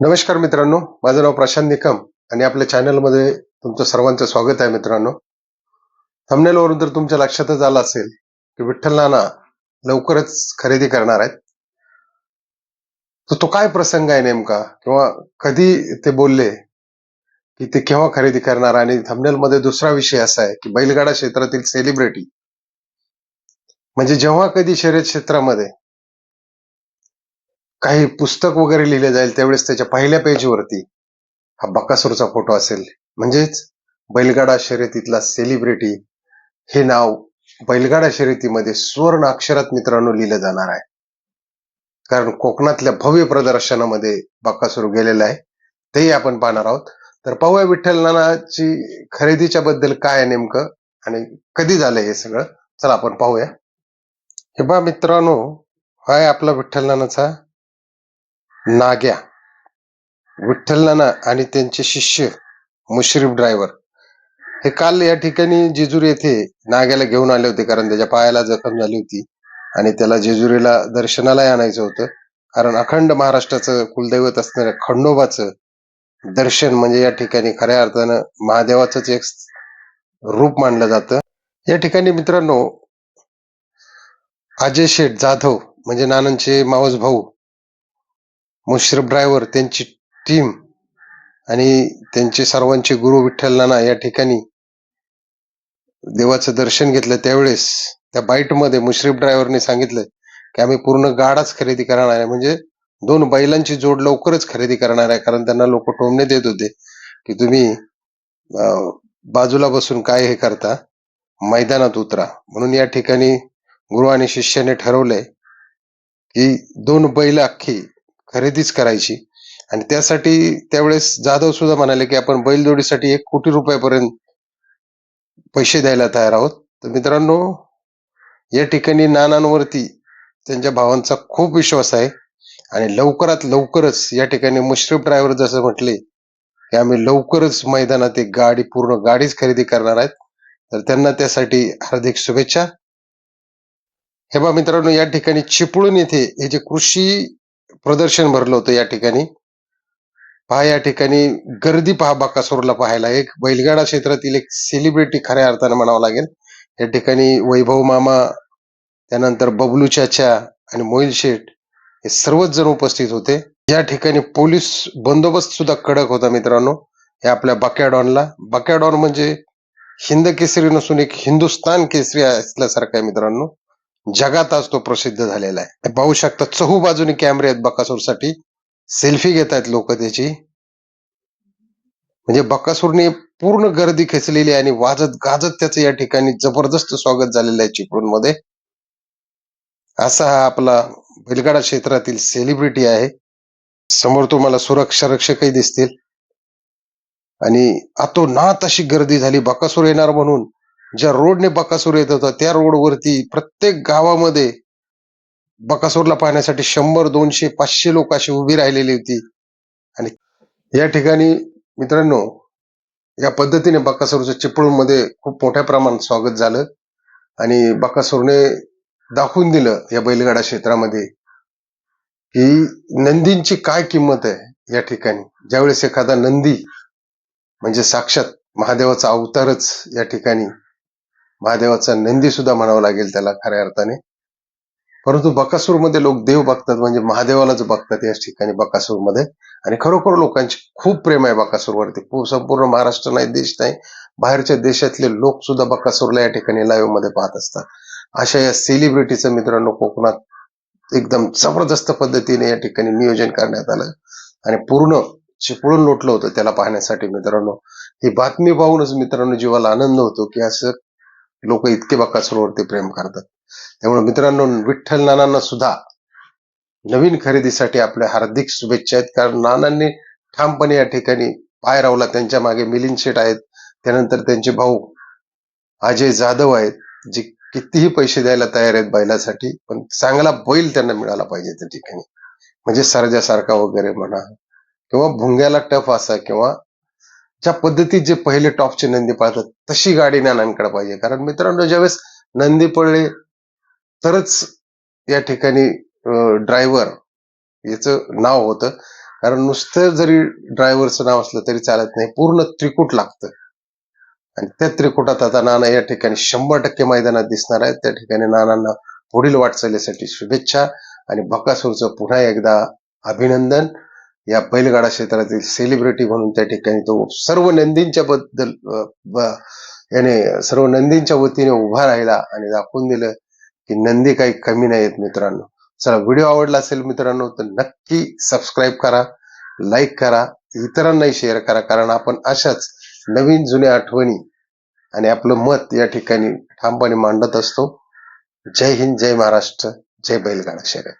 नमस्कार मित्रांनो माझं नाव प्रशांत निकम आणि आपल्या चॅनलमध्ये तुमचं सर्वांचं स्वागत आहे मित्रांनो. थंबनेलवरून तर तुमच्या लक्षातच आलं असेल की विठ्ठल नाना लवकरच खरेदी करणार आहेत. तर तो काय प्रसंग आहे नेमका? किंवा कधी ते बोलले की ते केव्हा खरेदी करणार? आणि थंबनेलमध्ये दुसरा विषय असा आहे की बैलगाडा क्षेत्रातील सेलिब्रिटी म्हणजे जेव्हा कधी शर्यत क्षेत्रामध्ये काही पुस्तक वगैरे लिहिले जाईल त्यावेळेस त्याच्या पहिल्या पेजवरती हा बकासूरचा फोटो असेल. म्हणजेच बैलगाडा शर्यतीतला सेलिब्रिटी हे नाव बैलगाडा शर्यतीमध्ये सुवर्ण अक्षरात मित्रांनो लिहिलं जाणार आहे. कारण कोकणातल्या भव्य प्रदर्शनामध्ये बकासूर गेलेला आहे. तेही आपण पाहणार आहोत. तर पाहूया विठ्ठल नानाची खरेदीच्या बद्दल काय आहे नेमकं आणि कधी झालंय हे सगळं. चला आपण पाहूया. हे बा मित्रांनो हा आहे आपला विठ्ठल नानाचा नाग्या विठ्ठल नाना आणि त्यांचे शिष्य मुश्रीफ ड्रायव्हर हे काल या ठिकाणी जेजुरी येथे नाग्याला घेऊन आले होते कारण त्याच्या पायाला जखम झाली होती आणि त्याला जेजुरीला दर्शनाला आणायचं होतं. कारण अखंड महाराष्ट्राचं कुलदैवत असणाऱ्या खंडोबाचं दर्शन म्हणजे या ठिकाणी खऱ्या अर्थानं महादेवाचंच एक रूप मानलं जातं. या ठिकाणी मित्रांनो अजय शेठ जाधव म्हणजे नानांचे मावस भाऊ मुश्रफ ड्रायव्हर त्यांची टीम आणि त्यांचे सर्वांचे गुरु विठ्ठल नाना या ठिकाणी देवाचं दर्शन घेतलं. त्यावेळेस त्या बाईटमध्ये मुश्रीफ ड्रायव्हरने सांगितलं की आम्ही पूर्ण गाडाच खरेदी करणार आहे. म्हणजे दोन बैलांची जोड लवकरच खरेदी करणार आहे. कारण त्यांना लोक टोमणे देत होते की तुम्ही बाजूला बसून काय हे करता? मैदानात उतरा. म्हणून या ठिकाणी गुरु आणि शिष्याने ठरवलंय की दोन बैल अख्खी खरेदीच करायची. आणि त्यासाठी त्यावेळेस जाधव सुद्धा म्हणाले की आपण बैलजोडीसाठी एक कोटी रुपयापर्यंत पैसे द्यायला तयार आहोत. तर मित्रांनो या ठिकाणी नानांवरती त्यांच्या भावांचा खूप विश्वास आहे. आणि लवकरात लवकरच या ठिकाणी मुश्रीफ ड्रायव्हर जसं म्हटले की आम्ही लवकरच मैदानात एक गाडी पूर्ण गाडीच खरेदी करणार आहेत. तर त्यांना त्यासाठी हार्दिक शुभेच्छा. हे बा मित्रांनो या ठिकाणी चिपळूण येथे हे जे कृषी प्रदर्शन भरलं होतं या ठिकाणी. पहा या ठिकाणी गर्दी पहा बाकासूरला पाहायला. एक बैलगाडा क्षेत्रातील एक सेलिब्रिटी खऱ्या अर्थानं म्हणावं लागेल. या ठिकाणी वैभव मामा त्यानंतर बबलू चाचा आणि मोहिल शेठ हे सर्वच जण उपस्थित होते. या ठिकाणी पोलीस बंदोबस्त सुद्धा कडक होता मित्रांनो हे आपल्या बकॅडॉनला बकॅडॉन म्हणजे हिंद केसरी नसून एक हिंदुस्तान केसरी असल्यासारखं आहे मित्रांनो. जगात आज तो प्रसिद्ध झालेला आहे. पाहू शकता चहू बाजूने कॅमेरे आहेत बकासूरसाठी. सेल्फी घेत आहेत लोक त्याची. म्हणजे बकासूरने पूर्ण गर्दी खेचलेली आहे आणि वाजत गाजत त्याचं या ठिकाणी जबरदस्त स्वागत झालेलं आहे चिपळूणमध्ये असा हा आपला बैलगाडा क्षेत्रातील सेलिब्रिटी आहे. समोर तुम्हाला सुरक्षा रक्षकही दिसतील. आणि अतोनात अशी गर्दी झाली. बकासूर येणार म्हणून. ज्या रोडने बकासूर येत होता त्या रोडवरती प्रत्येक गावामध्ये बकासूरला पाहण्यासाठी शंभर दोनशे पाचशे लोक अशी उभी राहिलेली होती. आणि या ठिकाणी मित्रांनो या पद्धतीने बकासूरचं चिपळूणमध्ये खूप मोठ्या प्रमाणात स्वागत झालं. आणि बकासूरने दाखवून दिलं या बैलगाडा क्षेत्रामध्ये की नंदींची काय किंमत आहे या ठिकाणी. ज्यावेळेस एखादा नंदी म्हणजे साक्षात महादेवाचा अवतारच या ठिकाणी महादेवाचा नंदी सुद्धा म्हणावं लागेल त्याला खऱ्या अर्थाने. परंतु बकासूरमध्ये लोक देव बघतात म्हणजे महादेवालाच बघतात या ठिकाणी बकासूरमध्ये. आणि खरोखर लोकांची खूप प्रेम आहे बकासूरवरती. संपूर्ण महाराष्ट्र नाही देश नाही बाहेरच्या देशातले लोक सुद्धा बकासूरला या ठिकाणी लाईव्हमध्ये पाहत असतात. अशा या सेलिब्रिटीचं मित्रांनो कोकणात एकदम जबरदस्त पद्धतीने या ठिकाणी नियोजन करण्यात आलं. आणि पूर्ण चिपळून लोटलं होतं त्याला पाहण्यासाठी मित्रांनो. ही बातमी पाहूनच मित्रांनो जीवाला आनंद होतो की असं लोक इतके बकासूरवरती प्रेम करतात. त्यामुळे मित्रांनो विठ्ठल नानांना सुद्धा नवीन खरेदीसाठी आपल्या हार्दिक शुभेच्छा आहेत. कारण नानांनी ठामपणे या ठिकाणी पाय रावला. त्यांच्या मागे मिलिंद शेठ आहेत. त्यानंतर त्यांचे भाऊ अजय जाधव आहेत जे कितीही पैसे द्यायला तयार आहेत बैलासाठी पण चांगला बैल त्यांना मिळाला पाहिजे त्या ठिकाणी. म्हणजे सरजासारखा वगैरे म्हणा किंवा भुंग्याला टफ असा किंवा ज्या पद्धतीत जे पहिले टॉपचे नंदी पाळतात तशी गाडी नानांकडे पाहिजे. कारण मित्रांनो ज्यावेळेस नंदी पळले तरच या ठिकाणी ड्रायव्हर याचं नाव होतं. कारण नुसतं जरी ड्रायव्हरचं नाव असलं तरी चालत नाही पूर्ण त्रिकूट लागतं. आणि त्या त्रिकुटात आता नाना या ठिकाणी शंभर टक्के मैदानात दिसणार आहेत. त्या ठिकाणी नानांना पुढील वाटचालीसाठी शुभेच्छा आणि बकासूरचं पुन्हा एकदा अभिनंदन. या बैलगाडा क्षेत्रातील सेलिब्रिटी म्हणून त्या ठिकाणी तो सर्व नंदींच्या बद्दल याने सर्व नंदींच्या वतीने उभा राहिला आणि दाखवून दिलं की नंदी काही कमी नाहीत मित्रांनो. चला व्हिडिओ आवडला असेल मित्रांनो तर नक्की सबस्क्राईब करा लाईक करा इतरांनाही शेअर करा कारण आपण अशाच नवीन जुन्या आठवणी आणि आपलं मत या ठिकाणी ठामपणे मांडत असतो. जय हिंद जय महाराष्ट्र जय बैलगाडा शर्यत.